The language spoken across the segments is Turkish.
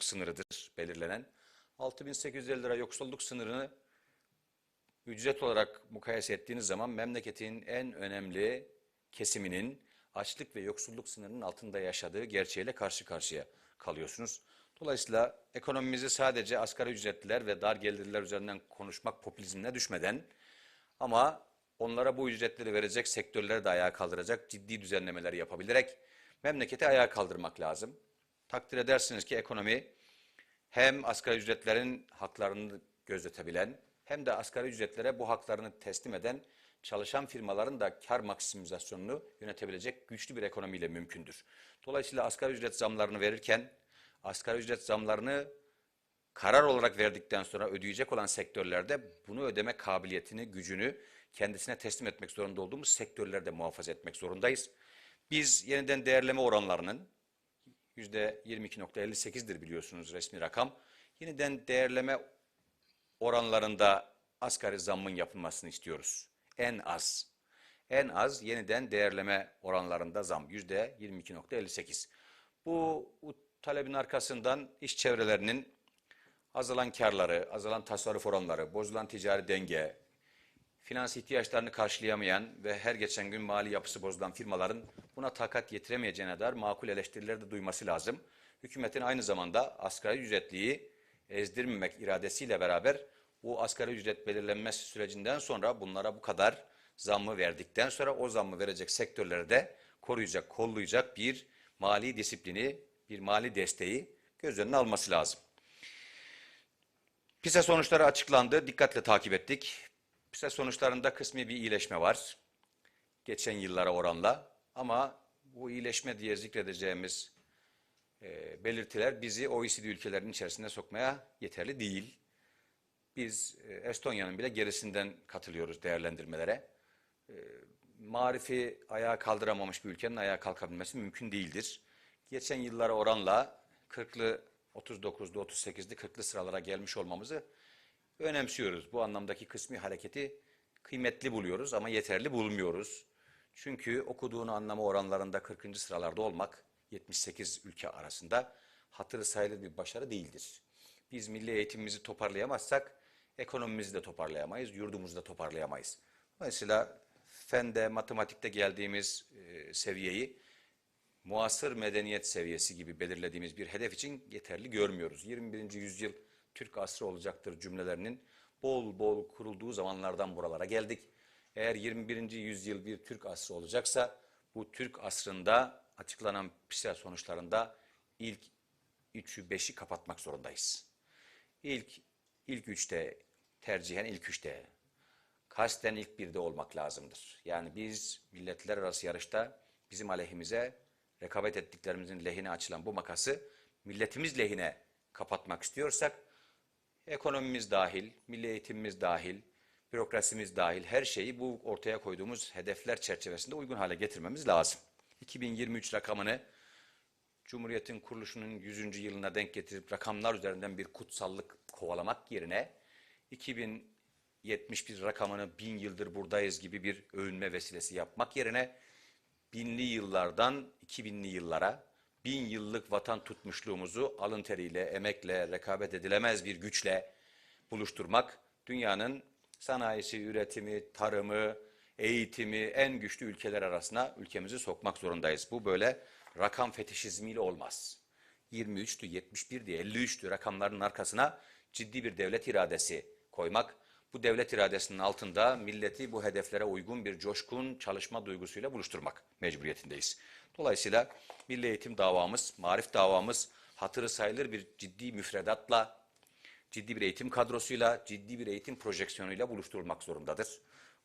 sınırıdır belirlenen. 6850 lira yoksulluk sınırını ücret olarak mukayese ettiğiniz zaman memleketin en önemli kesiminin açlık ve yoksulluk sınırının altında yaşadığı gerçeğiyle karşı karşıya kalıyorsunuz. Dolayısıyla ekonomimizi sadece asgari ücretliler ve dar gelirliler üzerinden konuşmak popülizmine düşmeden ama onlara bu ücretleri verecek sektörleri de ayağa kaldıracak ciddi düzenlemeler yapabilerek memleketi ayağa kaldırmak lazım. Takdir edersiniz ki ekonomi hem asgari ücretlerin haklarını gözetebilen hem de asgari ücretlere bu haklarını teslim eden çalışan firmaların da kar maksimizasyonunu yönetebilecek güçlü bir ekonomiyle mümkündür. Dolayısıyla asgari ücret zamlarını verirken asgari ücret zamlarını karar olarak verdikten sonra ödeyecek olan sektörlerde bunu ödeme kabiliyetini, gücünü kendisine teslim etmek zorunda olduğumuz sektörlerde muhafaza etmek zorundayız. Biz yeniden değerleme oranlarının %22.58'dir biliyorsunuz resmi rakam. Yeniden değerleme oranlarında asgari zammın yapılmasını istiyoruz. En az. En az yeniden değerleme oranlarında zam %22.58. Bu, bu talebin arkasından iş çevrelerinin azalan karları, azalan tasarruf oranları, bozulan ticari denge, finans ihtiyaçlarını karşılayamayan ve her geçen gün mali yapısı bozulan firmaların buna takat yetiremeyeceğine dair makul eleştirileri de duyması lazım. Hükümetin aynı zamanda asgari ücretliyi ezdirmemek iradesiyle beraber bu asgari ücret belirlenmesi sürecinden sonra bunlara bu kadar zammı verdikten sonra o zammı verecek sektörleri de koruyacak, kollayacak bir mali disiplini, bir mali desteği göz önüne alması lazım. PISA sonuçları açıklandı, dikkatle takip ettik. PISA sonuçlarında kısmi bir iyileşme var. Geçen yıllara oranla. Ama bu iyileşme diye zikredeceğimiz e, belirtiler bizi OECD ülkelerinin içerisine sokmaya yeterli değil. Biz e, Estonya'nın bile gerisinden katılıyoruz değerlendirmelere. E, marifi ayağa kaldıramamış bir ülkenin ayağa kalkabilmesi mümkün değildir. Geçen yıllara oranla 40'lı 39'lu 38'li 40'lı sıralara gelmiş olmamızı önemsiyoruz. Bu anlamdaki kısmi hareketi kıymetli buluyoruz ama yeterli bulmuyoruz. Çünkü okuduğunu anlama oranlarında 40. sıralarda olmak 78 ülke arasında hatırı sayılır bir başarı değildir. Biz milli eğitimimizi toparlayamazsak ekonomimizi de toparlayamayız, yurdumuzu da toparlayamayız. Dolayısıyla fende, matematikte geldiğimiz e, seviyeyi muasır medeniyet seviyesi gibi belirlediğimiz bir hedef için yeterli görmüyoruz. 21. yüzyıl Türk asrı olacaktır cümlelerinin bol bol kurulduğu zamanlardan buralara geldik. Eğer 21. yüzyıl bir Türk asrı olacaksa bu Türk asrında açıklanan PISA sonuçlarında ilk 3'ü 5'i kapatmak zorundayız. İlk ilk üçte tercihen ilk üçte kasten ilk birde olmak lazımdır. Yani biz milletler arası yarışta bizim aleyhimize rekabet ettiklerimizin lehine açılan bu makası milletimiz lehine kapatmak istiyorsak ekonomimiz dahil, milli eğitimimiz dahil, bürokrasimiz dahil her şeyi bu ortaya koyduğumuz hedefler çerçevesinde uygun hale getirmemiz lazım. 2023 rakamını Cumhuriyet'in kuruluşunun 100. yılına denk getirip rakamlar üzerinden bir kutsallık kovalamak yerine 2071 rakamını bin yıldır buradayız gibi bir övünme vesilesi yapmak yerine binli yıllardan 2000'li yıllara bin yıllık vatan tutmuşluğumuzu alın teriyle, emekle, rekabet edilemez bir güçle buluşturmak, dünyanın sanayisi, üretimi, tarımı, eğitimi en güçlü ülkeler arasına ülkemizi sokmak zorundayız. Bu böyle rakam fetişizmiyle olmaz. 23'tü, 71'di, 53'tü rakamların arkasına ciddi bir devlet iradesi koymak, bu devlet iradesinin altında milleti bu hedeflere uygun bir coşkun çalışma duygusuyla buluşturmak mecburiyetindeyiz. Dolayısıyla milli eğitim davamız, marif davamız hatırı sayılır bir ciddi müfredatla, ciddi bir eğitim kadrosuyla, ciddi bir eğitim projeksiyonuyla buluşturulmak zorundadır.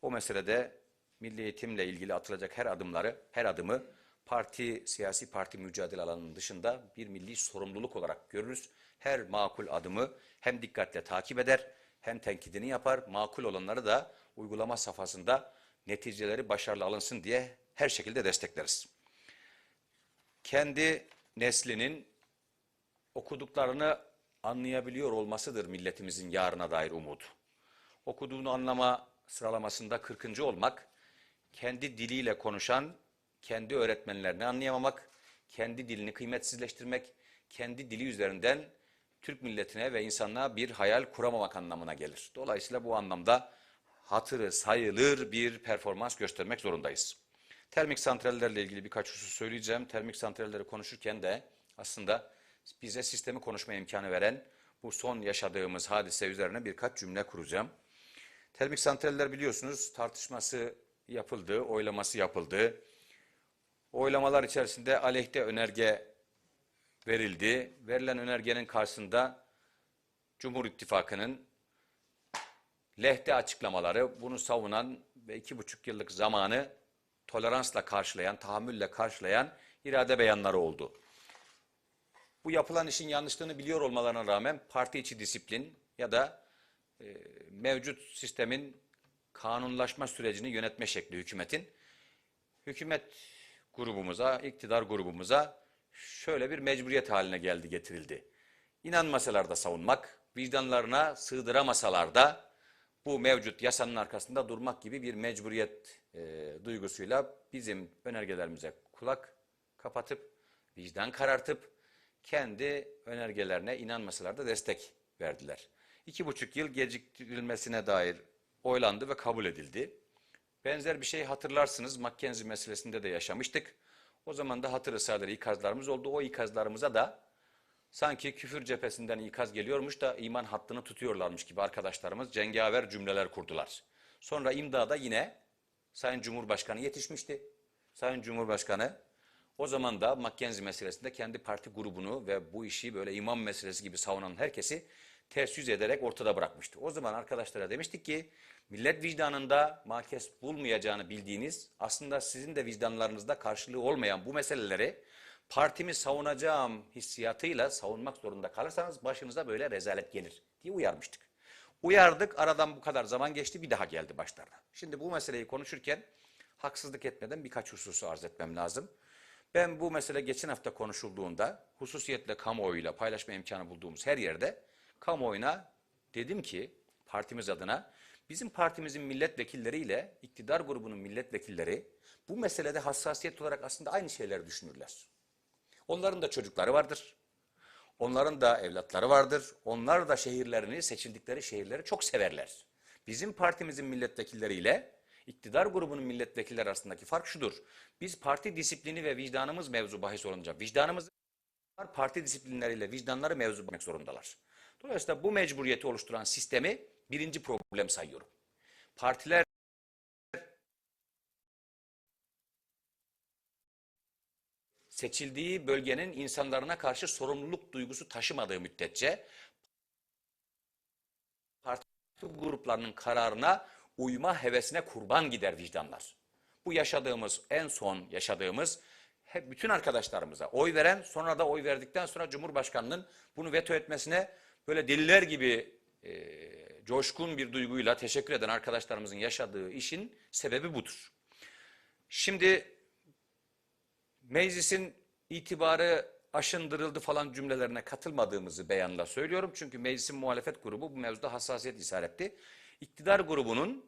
O meselede milli eğitimle ilgili atılacak her adımları, her adımı parti, siyasi parti mücadele alanının dışında bir milli sorumluluk olarak görürüz. Her makul adımı hem dikkatle takip eder, hem tenkidini yapar, makul olanları da uygulama safhasında neticeleri başarılı alınsın diye her şekilde destekleriz. Kendi neslinin okuduklarını anlayabiliyor olmasıdır milletimizin yarına dair umudu. Okuduğunu anlama sıralamasında 40. olmak, kendi diliyle konuşan, kendi öğretmenlerini anlayamamak, kendi dilini kıymetsizleştirmek, kendi dili üzerinden Türk milletine ve insanlığa bir hayal kuramamak anlamına gelir. Dolayısıyla bu anlamda hatırı sayılır bir performans göstermek zorundayız. Termik santrallerle ilgili birkaç husus söyleyeceğim. Termik santralleri konuşurken de aslında bize sistemi konuşma imkanı veren bu son yaşadığımız hadise üzerine birkaç cümle kuracağım. Termik santraller biliyorsunuz tartışması yapıldı, oylaması yapıldı. Oylamalar içerisinde aleyhte önerge verildi. Verilen önergenin karşısında Cumhur İttifakı'nın lehte açıklamaları, bunu savunan ve iki buçuk yıllık zamanı toleransla karşılayan, tahammülle karşılayan irade beyanları oldu. Bu yapılan işin yanlışlığını biliyor olmalarına rağmen parti içi disiplin ya da e, mevcut sistemin kanunlaşma sürecini yönetme şekli hükümetin hükümet grubumuza, iktidar grubumuza şöyle bir mecburiyet haline geldi getirildi. İnanmasalar da savunmak, vicdanlarına sığdıramasalar da bu mevcut yasanın arkasında durmak gibi bir mecburiyet e, duygusuyla bizim önergelerimize kulak kapatıp, vicdan karartıp, kendi önergelerine inanmasalar da destek verdiler. İki buçuk yıl geciktirilmesine dair oylandı ve kabul edildi. Benzer bir şey hatırlarsınız Mackenzie meselesinde de yaşamıştık. O zaman da hatır ısrarları ikazlarımız oldu. O ikazlarımıza da sanki küfür cephesinden ikaz geliyormuş da iman hattını tutuyorlarmış gibi arkadaşlarımız cengaver cümleler kurdular. Sonra imdada yine Sayın Cumhurbaşkanı yetişmişti. Sayın Cumhurbaşkanı o zaman da Mackenzie meselesinde kendi parti grubunu ve bu işi böyle imam meselesi gibi savunan herkesi ters yüz ederek ortada bırakmıştı. O zaman arkadaşlara demiştik ki millet vicdanında makes bulmayacağını bildiğiniz aslında sizin de vicdanlarınızda karşılığı olmayan bu meseleleri partimi savunacağım hissiyatıyla savunmak zorunda kalırsanız başınıza böyle rezalet gelir diye uyarmıştık. Uyardık aradan bu kadar zaman geçti bir daha geldi başlarına. Şimdi bu meseleyi konuşurken haksızlık etmeden birkaç hususu arz etmem lazım. Ben bu mesele geçen hafta konuşulduğunda hususiyetle kamuoyuyla paylaşma imkanı bulduğumuz her yerde kamuoyuna dedim ki partimiz adına bizim partimizin milletvekilleriyle iktidar grubunun milletvekilleri bu meselede hassasiyet olarak aslında aynı şeyleri düşünürler. Onların da çocukları vardır. Onların da evlatları vardır. Onlar da şehirlerini, seçildikleri şehirleri çok severler. Bizim partimizin milletvekilleriyle iktidar grubunun milletvekilleri arasındaki fark şudur. Biz parti disiplini ve vicdanımız mevzu bahis olunca vicdanımız parti disiplinleriyle vicdanları mevzu bakmak zorundalar. Dolayısıyla bu mecburiyeti oluşturan sistemi birinci problem sayıyorum. Partiler seçildiği bölgenin insanlarına karşı sorumluluk duygusu taşımadığı müddetçe parti gruplarının kararına uyma hevesine kurban gider vicdanlar. Bu yaşadığımız, en son yaşadığımız hep bütün arkadaşlarımıza oy veren, sonra da oy verdikten sonra Cumhurbaşkanı'nın bunu veto etmesine böyle deliler gibi e, coşkun bir duyguyla teşekkür eden arkadaşlarımızın yaşadığı işin sebebi budur. Şimdi meclisin itibarı aşındırıldı falan cümlelerine katılmadığımızı beyanla söylüyorum. Çünkü meclisin muhalefet grubu bu mevzuda hassasiyet işaretti. İktidar grubunun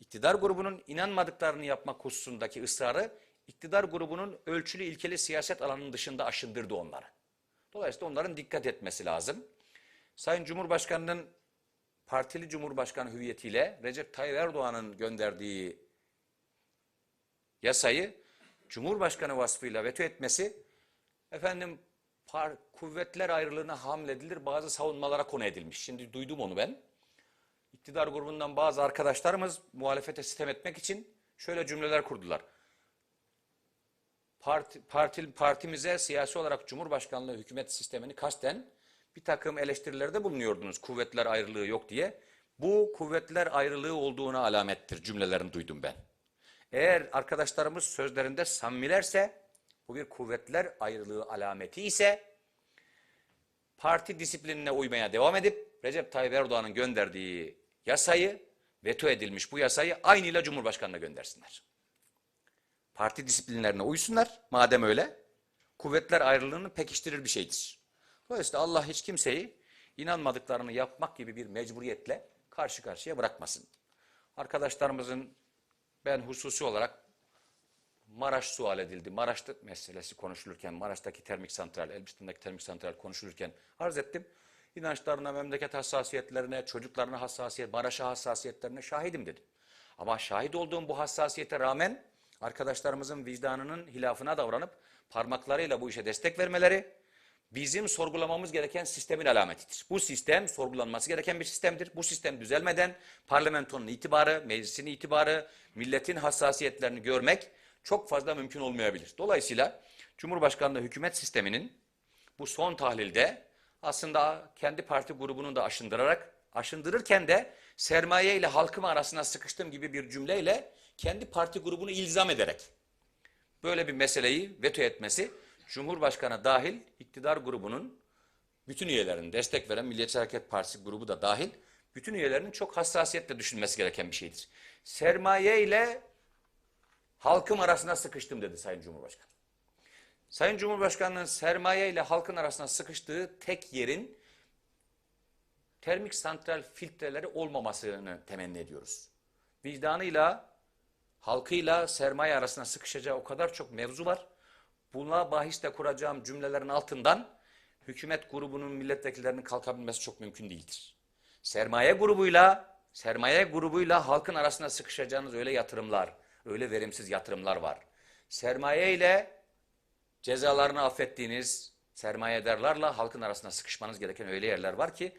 iktidar grubunun inanmadıklarını yapmak hususundaki ısrarı iktidar grubunun ölçülü ilkeli siyaset alanının dışında aşındırdı onları. Dolayısıyla onların dikkat etmesi lazım. Sayın Cumhurbaşkanı'nın partili Cumhurbaşkanı hüviyetiyle Recep Tayyip Erdoğan'ın gönderdiği yasayı Cumhurbaşkanı vasfıyla veto etmesi efendim par, kuvvetler ayrılığına hamledilir bazı savunmalara konu edilmiş. Şimdi duydum onu ben. İktidar grubundan bazı arkadaşlarımız muhalefete sistem etmek için şöyle cümleler kurdular. Parti, parti, partimize siyasi olarak Cumhurbaşkanlığı hükümet sistemini kasten bir takım eleştirilerde bulunuyordunuz kuvvetler ayrılığı yok diye. Bu kuvvetler ayrılığı olduğuna alamettir cümlelerini duydum ben. Eğer arkadaşlarımız sözlerinde samimilerse bu bir kuvvetler ayrılığı alameti ise parti disiplinine uymaya devam edip Recep Tayyip Erdoğan'ın gönderdiği yasayı veto edilmiş bu yasayı aynıyla Cumhurbaşkanı'na göndersinler. Parti disiplinlerine uysunlar madem öyle kuvvetler ayrılığını pekiştirir bir şeydir. Dolayısıyla Allah hiç kimseyi inanmadıklarını yapmak gibi bir mecburiyetle karşı karşıya bırakmasın. Arkadaşlarımızın ben hususi olarak Maraş sual edildi. Maraş'ta meselesi konuşulurken, Maraş'taki termik santral, Elbistan'daki termik santral konuşulurken arz ettim. İnançlarına, memleket hassasiyetlerine, çocuklarına hassasiyet, Maraş'a hassasiyetlerine şahidim dedim. Ama şahit olduğum bu hassasiyete rağmen arkadaşlarımızın vicdanının hilafına davranıp parmaklarıyla bu işe destek vermeleri bizim sorgulamamız gereken sistemin alametidir. Bu sistem sorgulanması gereken bir sistemdir. Bu sistem düzelmeden parlamentonun itibarı, meclisin itibarı, milletin hassasiyetlerini görmek çok fazla mümkün olmayabilir. Dolayısıyla Cumhurbaşkanlığı hükümet sisteminin bu son tahlilde aslında kendi parti grubunu da aşındırarak, aşındırırken de sermaye ile halkım arasına sıkıştım gibi bir cümleyle kendi parti grubunu ilzam ederek böyle bir meseleyi veto etmesi Cumhurbaşkanı dahil iktidar grubunun bütün üyelerinin destek veren Milliyetçi Hareket Partisi grubu da dahil bütün üyelerinin çok hassasiyetle düşünmesi gereken bir şeydir. Sermaye ile halkım arasına sıkıştım dedi Sayın Cumhurbaşkanı. Sayın Cumhurbaşkanı'nın sermaye ile halkın arasına sıkıştığı tek yerin termik santral filtreleri olmamasını temenni ediyoruz. Vicdanıyla, halkıyla sermaye arasına sıkışacağı o kadar çok mevzu var. Buna bahiste kuracağım cümlelerin altından hükümet grubunun milletvekillerinin kalkabilmesi çok mümkün değildir. Sermaye grubuyla, sermaye grubuyla halkın arasına sıkışacağınız öyle yatırımlar, öyle verimsiz yatırımlar var. Sermaye ile cezalarını affettiğiniz sermayedarlarla halkın arasında sıkışmanız gereken öyle yerler var ki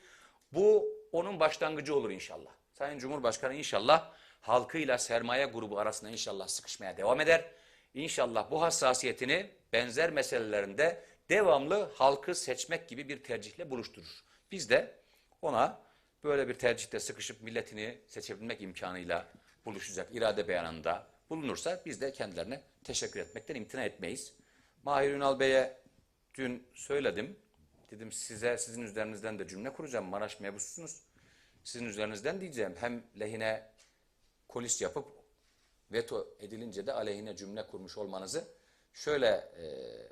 bu onun başlangıcı olur inşallah. Sayın Cumhurbaşkanı inşallah halkıyla sermaye grubu arasında inşallah sıkışmaya devam eder. İnşallah bu hassasiyetini benzer meselelerinde devamlı halkı seçmek gibi bir tercihle buluşturur. Biz de ona böyle bir tercihte sıkışıp milletini seçebilmek imkanıyla buluşacak irade beyanında bulunursa biz de kendilerine teşekkür etmekten imtina etmeyiz. Mahir Ünal Bey'e dün söyledim. Dedim size sizin üzerinizden de cümle kuracağım. Maraş mebususunuz. Sizin üzerinizden diyeceğim. Hem lehine polis yapıp veto edilince de aleyhine cümle kurmuş olmanızı şöyle e,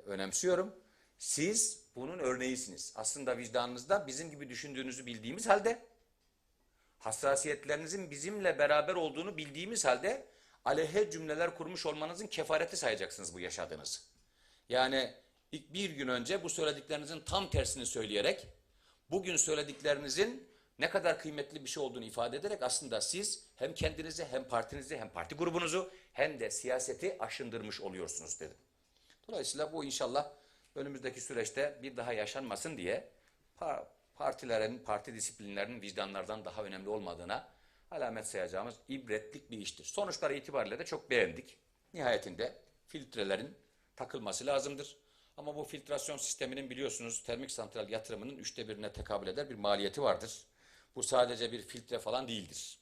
önemsiyorum. Siz bunun örneğisiniz. Aslında vicdanınızda bizim gibi düşündüğünüzü bildiğimiz halde hassasiyetlerinizin bizimle beraber olduğunu bildiğimiz halde aleyhe cümleler kurmuş olmanızın kefareti sayacaksınız bu yaşadığınızı. Yani ilk bir gün önce bu söylediklerinizin tam tersini söyleyerek bugün söylediklerinizin ne kadar kıymetli bir şey olduğunu ifade ederek aslında siz hem kendinizi hem partinizi hem parti grubunuzu hem de siyaseti aşındırmış oluyorsunuz dedim. Dolayısıyla bu inşallah önümüzdeki süreçte bir daha yaşanmasın diye pa- partilerin, parti disiplinlerinin vicdanlardan daha önemli olmadığına alamet sayacağımız ibretlik bir iştir. Sonuçları itibariyle de çok beğendik. Nihayetinde filtrelerin takılması lazımdır. Ama bu filtrasyon sisteminin biliyorsunuz termik santral yatırımının üçte birine tekabül eder bir maliyeti vardır. Bu sadece bir filtre falan değildir.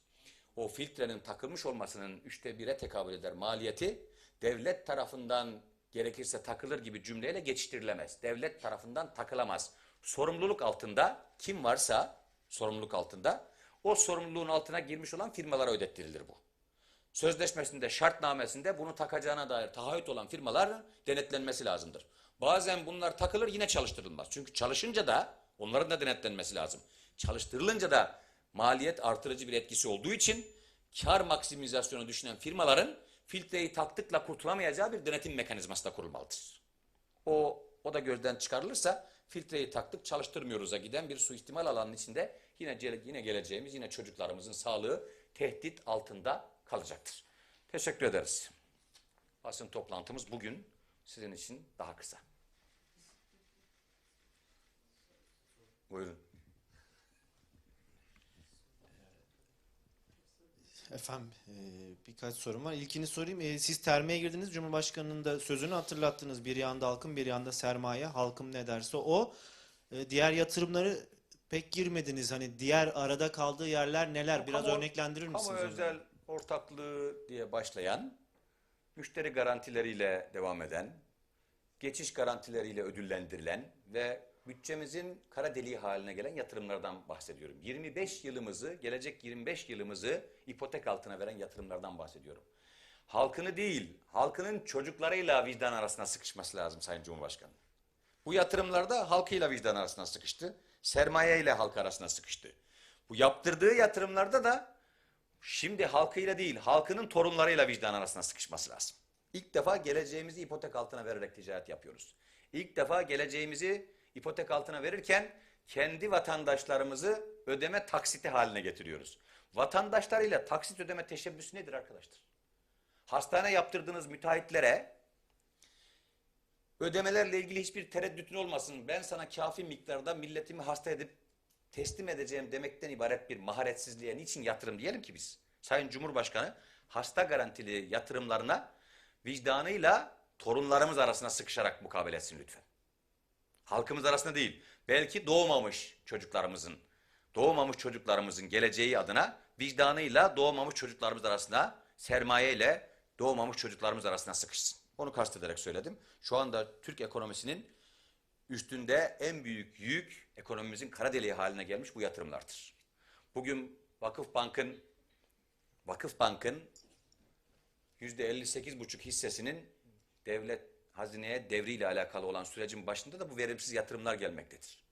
O filtrenin takılmış olmasının üçte bire tekabül eder maliyeti devlet tarafından gerekirse takılır gibi cümleyle geçiştirilemez. Devlet tarafından takılamaz. Sorumluluk altında kim varsa sorumluluk altında o sorumluluğun altına girmiş olan firmalara ödettirilir bu sözleşmesinde, şartnamesinde bunu takacağına dair taahhüt olan firmaların denetlenmesi lazımdır. Bazen bunlar takılır yine çalıştırılmaz. Çünkü çalışınca da onların da denetlenmesi lazım. Çalıştırılınca da maliyet artırıcı bir etkisi olduğu için kar maksimizasyonu düşünen firmaların filtreyi taktıkla kurtulamayacağı bir denetim mekanizması da kurulmalıdır. O, o da gözden çıkarılırsa filtreyi taktık çalıştırmıyoruz'a giden bir suistimal alanının içinde yine, yine geleceğimiz yine çocuklarımızın sağlığı tehdit altında kalacaktır. Teşekkür ederiz. Basın toplantımız bugün sizin için daha kısa. Buyurun. Efendim e, birkaç sorum var. İlkini sorayım. E, siz termeye girdiniz. Cumhurbaşkanının da sözünü hatırlattınız. Bir yanda halkım bir yanda sermaye. Halkım ne derse o. E, diğer yatırımları pek girmediniz. Hani diğer arada kaldığı yerler neler? Biraz Kamu- örneklendirir misiniz? Kamu özel ortaklığı diye başlayan, müşteri garantileriyle devam eden, geçiş garantileriyle ödüllendirilen ve bütçemizin kara deliği haline gelen yatırımlardan bahsediyorum. 25 yılımızı, gelecek 25 yılımızı ipotek altına veren yatırımlardan bahsediyorum. Halkını değil, halkının çocuklarıyla vicdan arasına sıkışması lazım Sayın Cumhurbaşkanı. Bu yatırımlarda halkıyla vicdan arasına sıkıştı. Sermaye ile halk arasına sıkıştı. Bu yaptırdığı yatırımlarda da şimdi halkıyla değil, halkının torunlarıyla vicdan arasına sıkışması lazım. İlk defa geleceğimizi ipotek altına vererek ticaret yapıyoruz. İlk defa geleceğimizi ipotek altına verirken kendi vatandaşlarımızı ödeme taksiti haline getiriyoruz. Vatandaşlarıyla taksit ödeme teşebbüsü nedir arkadaşlar? Hastane yaptırdığınız müteahhitlere ödemelerle ilgili hiçbir tereddütün olmasın. Ben sana kafi miktarda milletimi hasta edip teslim edeceğim demekten ibaret bir maharetsizliğe niçin yatırım diyelim ki biz? Sayın Cumhurbaşkanı hasta garantili yatırımlarına vicdanıyla torunlarımız arasına sıkışarak mukabele etsin lütfen. Halkımız arasında değil. Belki doğmamış çocuklarımızın, doğmamış çocuklarımızın geleceği adına vicdanıyla doğmamış çocuklarımız arasında sermayeyle doğmamış çocuklarımız arasına sıkışsın. Onu kastederek söyledim. Şu anda Türk ekonomisinin üstünde en büyük yük ekonomimizin kara deliği haline gelmiş bu yatırımlardır. Bugün Vakıf Bank'ın Vakıf Bank'ın %58,5 hissesinin devlet hazineye devriyle alakalı olan sürecin başında da bu verimsiz yatırımlar gelmektedir.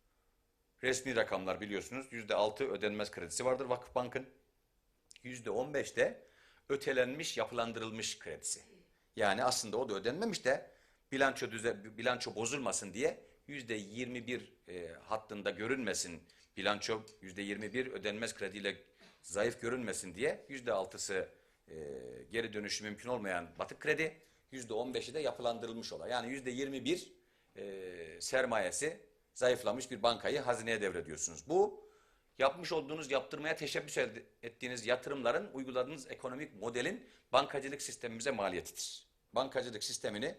Resmi rakamlar biliyorsunuz %6 ödenmez kredisi vardır Vakıf Bank'ın. %15 de ötelenmiş, yapılandırılmış kredisi. Yani aslında o da ödenmemiş de bilanço düze, bilanço bozulmasın diye %21 e, hattında görünmesin bilanço %21 ödenmez krediyle zayıf görünmesin diye %6'sı e, geri dönüşü mümkün olmayan batık kredi %15'i de yapılandırılmış olan. Yani %21 e, sermayesi zayıflamış bir bankayı hazineye devrediyorsunuz. Bu yapmış olduğunuz, yaptırmaya teşebbüs ettiğiniz yatırımların, uyguladığınız ekonomik modelin bankacılık sistemimize maliyetidir. Bankacılık sistemini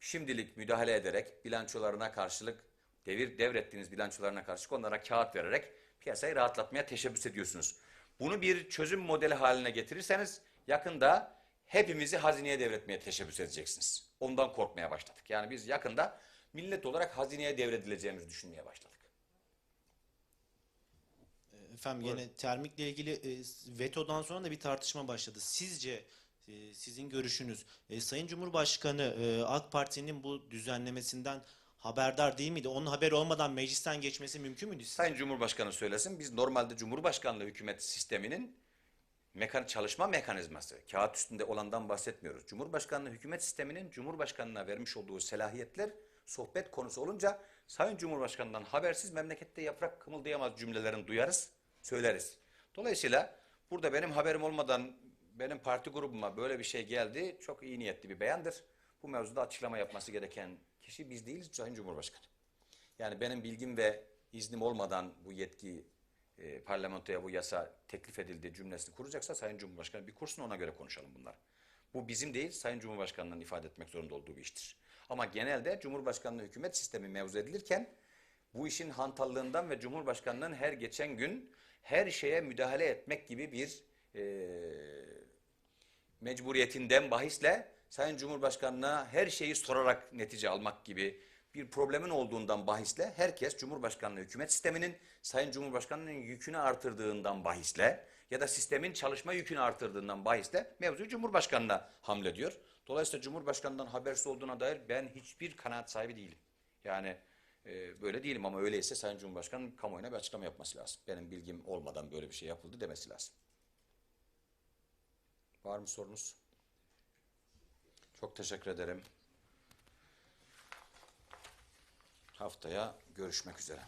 şimdilik müdahale ederek bilançolarına karşılık devir devrettiğiniz bilançolarına karşılık onlara kağıt vererek piyasayı rahatlatmaya teşebbüs ediyorsunuz. Bunu bir çözüm modeli haline getirirseniz yakında hepimizi hazineye devretmeye teşebbüs edeceksiniz. Ondan korkmaya başladık. Yani biz yakında millet olarak hazineye devredileceğimizi düşünmeye başladık. Efendim yine termikle ilgili e, vetodan sonra da bir tartışma başladı. Sizce e, sizin görüşünüz e, Sayın Cumhurbaşkanı e, AK Parti'nin bu düzenlemesinden haberdar değil miydi? Onun haberi olmadan meclisten geçmesi mümkün müydü? sizce? Sayın Cumhurbaşkanı söylesin. Biz normalde Cumhurbaşkanlığı hükümet sisteminin mekan çalışma mekanizması. Kağıt üstünde olandan bahsetmiyoruz. Cumhurbaşkanlığı hükümet sisteminin Cumhurbaşkanlığına vermiş olduğu selahiyetler sohbet konusu olunca Sayın Cumhurbaşkanı'ndan habersiz memlekette yaprak kımıldayamaz cümlelerini duyarız, söyleriz. Dolayısıyla burada benim haberim olmadan benim parti grubuma böyle bir şey geldi. Çok iyi niyetli bir beyandır. Bu mevzuda açıklama yapması gereken kişi biz değiliz Sayın Cumhurbaşkanı. Yani benim bilgim ve iznim olmadan bu yetki e, parlamentoya bu yasa teklif edildi cümlesini kuracaksa Sayın Cumhurbaşkanı bir kursun ona göre konuşalım bunlar. Bu bizim değil Sayın Cumhurbaşkanı'nın ifade etmek zorunda olduğu bir iştir. Ama genelde Cumhurbaşkanlığı hükümet sistemi mevzu edilirken bu işin hantallığından ve Cumhurbaşkanı'nın her geçen gün her şeye müdahale etmek gibi bir e, mecburiyetinden bahisle Sayın Cumhurbaşkanı'na her şeyi sorarak netice almak gibi bir problemin olduğundan bahisle herkes Cumhurbaşkanlığı hükümet sisteminin Sayın Cumhurbaşkanı'nın yükünü artırdığından bahisle ya da sistemin çalışma yükünü artırdığından bahisle mevzuyu Cumhurbaşkanı'na hamlediyor. Dolayısıyla Cumhurbaşkanı'ndan habersiz olduğuna dair ben hiçbir kanaat sahibi değilim. Yani e, böyle değilim ama öyleyse Sayın Cumhurbaşkanı'nın kamuoyuna bir açıklama yapması lazım. Benim bilgim olmadan böyle bir şey yapıldı demesi lazım. Var mı sorunuz? Çok teşekkür ederim. Haftaya görüşmek üzere.